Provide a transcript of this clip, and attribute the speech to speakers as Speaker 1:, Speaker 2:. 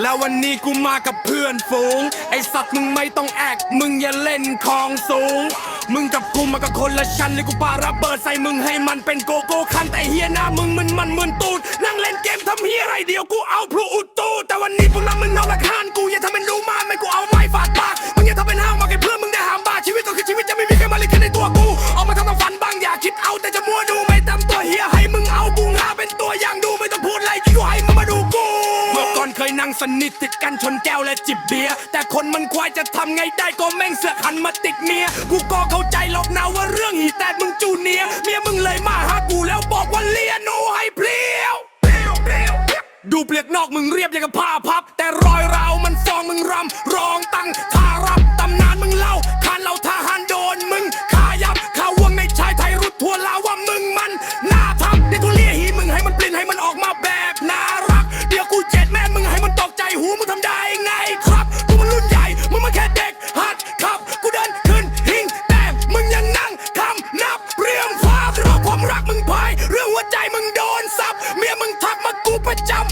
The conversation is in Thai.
Speaker 1: แล้ววันนี้กูมากับเพื่อนฝูง ไอสัตว์มึงไม่ต้องแอกมึงอย่าเล่นของสูง มึงกับกูมากับคนละชั้นเลยกูปาระเบิดใส่มึงให้มันเป็นโกโก้คันแต่เฮียหน้ามึงมันมันมึนตูด นั่งเล่นเกมทำเฮียอะไรเดียวกูเอาพลุอุดตูดแต่วันนี้พวกนั้นมึงเอาละคานกูอย่าทำเป็น ยนั่งสนิทติดกันชนแก้วและจิบเบียร์แต่คนมันควายจะทำไงได้ก็แม่งเสือกหันมาติดเมียกูก็เข้าใจหรอกนะว่าเรื่องหีแต่มึงจูเนียเมียมึงเลยมาหากูแล้วบอกว่าเลียนูให้เพลียวดูเปลือกนอกมึงเรียบอย่างกับผ้าพับ แต่รอยราวมันฟองมึงรำรองตั้งท่ารับตำนานมึงเล่าคานเราทหารโดนมึงขายับข่าววงในชายไทยรุดทั่วลาวว่ามึงมันหน้าทับเดี๋ยวทุเลียหีมึงให้มันปลิ้นให้มันออกมาแบบน่ารัก เดี๋ยวกูเจ็ดแม่มึงูมึงทำได้ไงครับกูมันรุ่นใหญ่มึงมาแค่เด็กหัดขับ กูเดินขึ้นหิ้งแต่มึงยังนั่งทำนับเรื่องฟ้าเรอความรักมึงพายเรื่องหัวใจมึงโดนซับเมียมึงทักมากูประจำ